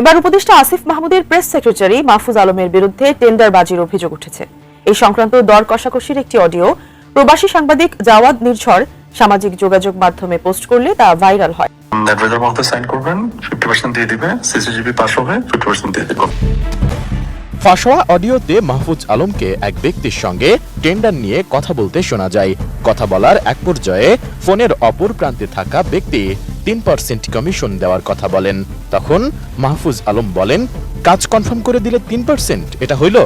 এবার উপদেষ্টা আসিফ মাহমুদের প্রেস সেক্রেটারি মাহফুজ আলমের বিরুদ্ধে টেন্ডারবাজির অভিযোগ উঠেছে। এই সংক্রান্ত দর কষাকষির একটি অডিও প্রবাসী সাংবাদিক জাওয়াদ নির্ঝর সামাজিক যোগাযোগ মাধ্যমে পোস্ট করলে তা ভাইরাল হয়। সাইন করবেন ফিফটি পার্সেন্ট দিয়ে দিবে সিসিজিবি পাস হবে ফিফটি পার্সেন্ট দিয়ে দিব। ফাঁস হওয়া অডিওতে মাহফুজ আলমকে এক ব্যক্তির সঙ্গে টেন্ডার নিয়ে কথা বলতে শোনা যায়। কথা বলার এক পর্যায়ে ফোনের অপর প্রান্তে থাকা ব্যক্তি তিন পার্সেন্ট কমিশন দেওয়ার কথা বলেন। তখন মাহফুজ আলম বলেন, কাজ কনফার্ম করে দিলে তিন পার্সেন্ট, এটা হইল।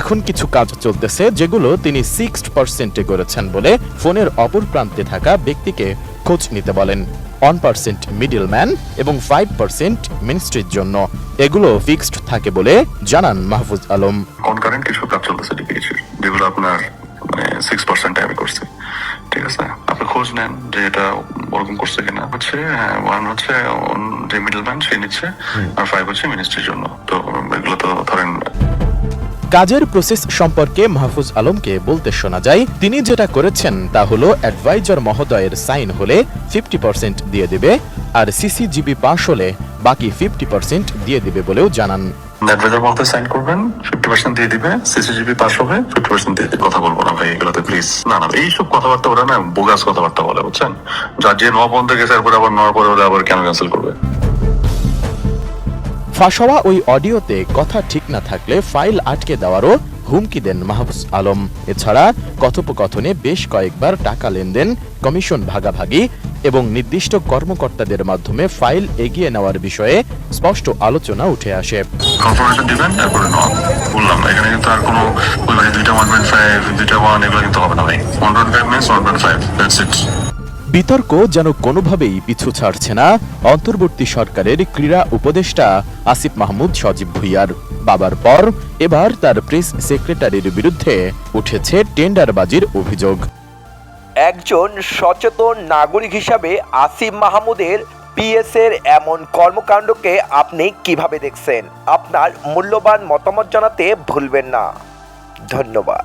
এখন কিছু কাজ চলতেছে যেগুলো তিনি সিক্সড পার্সেন্টে করেছেন বলে ফোনের অপর প্রান্তে থাকা ব্যক্তিকে খোঁজ নিতে বলেন। ওয়ান পার্সেন্ট মিডল ম্যান এবং ফাইভ পার্সেন্ট মিনিস্ট্রির জন্য। এগুলো ফিক্সড থাকে বলে জানান মাহফুজ আলম। কনকারেন্ট কিছু কাজ চলতেছে যেগুলো আপনার মানে সিক্স পার্সেন্ট আমি করছি। ঠিক আছে? আপনি খোঁজ নেন যে এটা ওরকম করছে কিনা। হচ্ছে হ্যাঁ ওয়ান হচ্ছে অন- যে মিডল ম্যান সে নিচ্ছে, আর ফাইভ হচ্ছে মিনিস্ট্রির জন্য। তো এগুলো তো ধরেন কাজের প্রসেস সম্পর্কে মাহফুজ আলমকে বলতে শোনা যায়, তিনি যেটা করেছেন তা হলো অ্যাডভাইজার মহোদয়ের সাইন হলে ফিফটি পার্সেন্ট দিয়ে দেবে আর সিসিজিবি পাস হলে বাকি ফিফটি পার্সেন্ট দিয়ে দিবে বলেও জানান। অ্যাডভাইজার মধ্যে সাইন করবেন ফিফটি পার্সেন্ট দিয়ে দিবে সিসিজিবি পাস হবে ফিফটি পার্সেন্ট দিয়ে কথা বলব না ভাই প্লিজ না না, এইসব কথাবার্তা ওরা না বোগাস কথাবার্তা বলে, বুঝছেন? যার যে নয় পর্যন্ত গেছে আবার নয় পরে আবার কেন ক্যান্সেল করবে? ফাঁস হওয়া ওই অডিওতে কথা ঠিক না থাকলে ফাইল আটকে দেওয়ারও হুমকি দেন মাহফুজ আলম। এছাড়া কথোপকথনে বেশ কয়েকবার টাকা লেনদেন, কমিশন ভাগাভাগি এবং নির্দিষ্ট কর্মকর্তাদের মাধ্যমে ফাইল এগিয়ে নেওয়ার বিষয়ে স্পষ্ট আলোচনা উঠে আসে। বিতর্ক যেন কোনোভাবেই পিছু ছাড়ছে না, অন্তর্বর্তী সরকারের ক্রীড়া উপদেষ্টা আসিফ মাহমুদ সজীব ভুইয়ার। বাবার পর এবার তার প্রেস সেক্রেটারির বিরুদ্ধে উঠেছে টেন্ডারবাজির অভিযোগ। একজন সচেতন নাগরিক হিসাবে আসিফ মাহমুদের পিএসের এমন কর্মকাণ্ডকে আপনি কীভাবে দেখছেন? আপনার মূল্যবান মতামত জানাতে ভুলবেন না। ধন্যবাদ।